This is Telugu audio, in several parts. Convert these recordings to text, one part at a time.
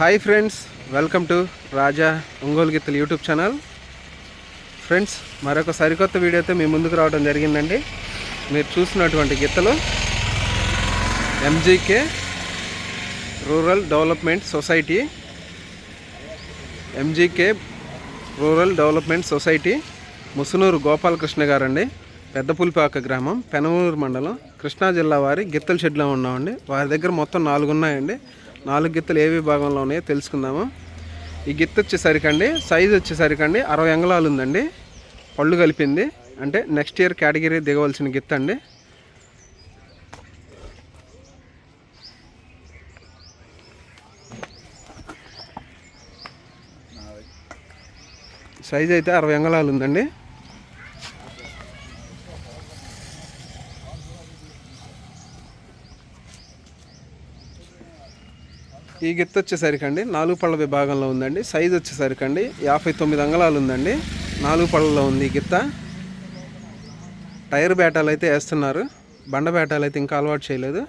Hi friends welcome to Raja Ongole గిత్తలు యూట్యూబ్ ఛానల్. ఫ్రెండ్స్ మరొక సరికొత్త వీడియోతో మీ ముందుకు రావడం జరిగిందండి. మీరు చూసినటువంటి గీతలు MGK rural development society MGK rural development society Musunuru Gopalakrishna గారండి. పెద్దపులిపాక గ్రామం పెనమూరు మండలం కృష్ణా జిల్లా వారి గిత్తల షెడ్లో ఉన్నామండి. వారి దగ్గర మొత్తం నాలుగు ఉన్నాయండి నాలుగు గిత్తలు ఏ విభాగంలో ఉన్నాయో తెలుసుకుందాము. ఈ గిత్త సైజు సైజ్ అండి అరవై అంగళాలు ఉందండి. పళ్ళు కలిపింది. అంటే నెక్స్ట్ ఇయర్ కేటగిరీ దిగవలసిన గిత్త అండి. సైజ్ అయితే అరవై అంగళాలు ఉందండి. ఈ గిత్త వచ్చేసరికండి నాలుగు పళ్ళ విభాగంలో ఉందండి. సైజ్ వచ్చేసరికండి యాభై తొమ్మిది అంగళాలు ఉందండి. నాలుగు పళ్ళలో ఉంది ఈ గిత్త. టైర్ బేటాలు అయితే వేస్తున్నారు. బండ బేటాలు అయితే ఇంకా అలవాటు చేయలేదు.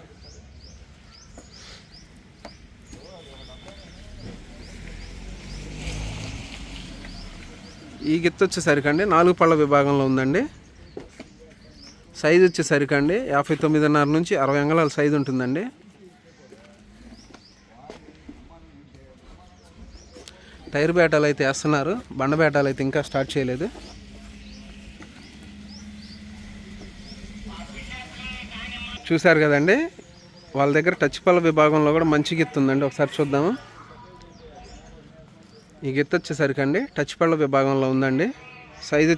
ఈ గిత్త వచ్చేసరికండి నాలుగు పళ్ళ విభాగంలో ఉందండి. సైజ్ వచ్చేసరికండి యాభై తొమ్మిదిన్నర నుంచి అరవై అంగళాల సైజు ఉంటుందండి. టైర్ బేటాలు అయితే వేస్తున్నారు. బండ బేటాలు అయితే ఇంకా స్టార్ట్ చేయలేదు. చూశారు కదండి? వాళ్ళ దగ్గర టచ్ పళ్ళ విభాగంలో కూడా మంచి గిత్త ఉందండి. ఒకసారి చూద్దాము. ఈ గిత్త అండి టచ్ పళ్ళ విభాగంలో ఉందండి. సైజ్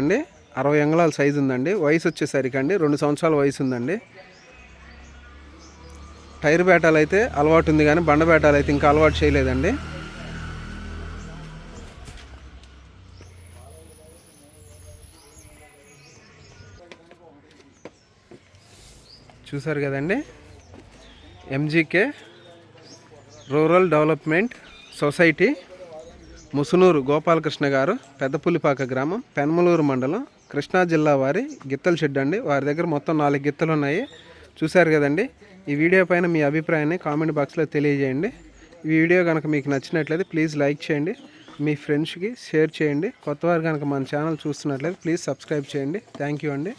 అండి అరవై అంగుళాల సైజు ఉందండి. వయసు వచ్చేసరికండి రెండు సంవత్సరాల వయసు ఉందండి. టైర్ బేటాలు అయితే అలవాటు ఉంది కానీ బండ బేటాలు అయితే ఇంకా అలవాటు చేయలేదండి. చూసారు కదండి? MGK rural development society Musunuru Gopalakrishna garu Peddapullipaka గ్రామం పెనమలూరు మండలం కృష్ణా జిల్లా వారి గిత్తల షెడ్ అండి. వారి దగ్గర మొత్తం నాలుగు గిత్తలు ఉన్నాయి. చూశారు కదండి? ఈ వీడియో పైన మీ అభిప్రాయాన్ని కామెంట్ బాక్స్లో తెలియజేయండి. ఈ వీడియో కనుక మీకు నచ్చినట్లయితే ప్లీజ్ లైక్ చేయండి. మీ ఫ్రెండ్స్కి షేర్ చేయండి. కొత్తవారు కనుక మన ఛానల్ చూస్తున్నట్లయితే ప్లీజ్ సబ్స్క్రైబ్ చేయండి. థ్యాంక్ యూ అండి.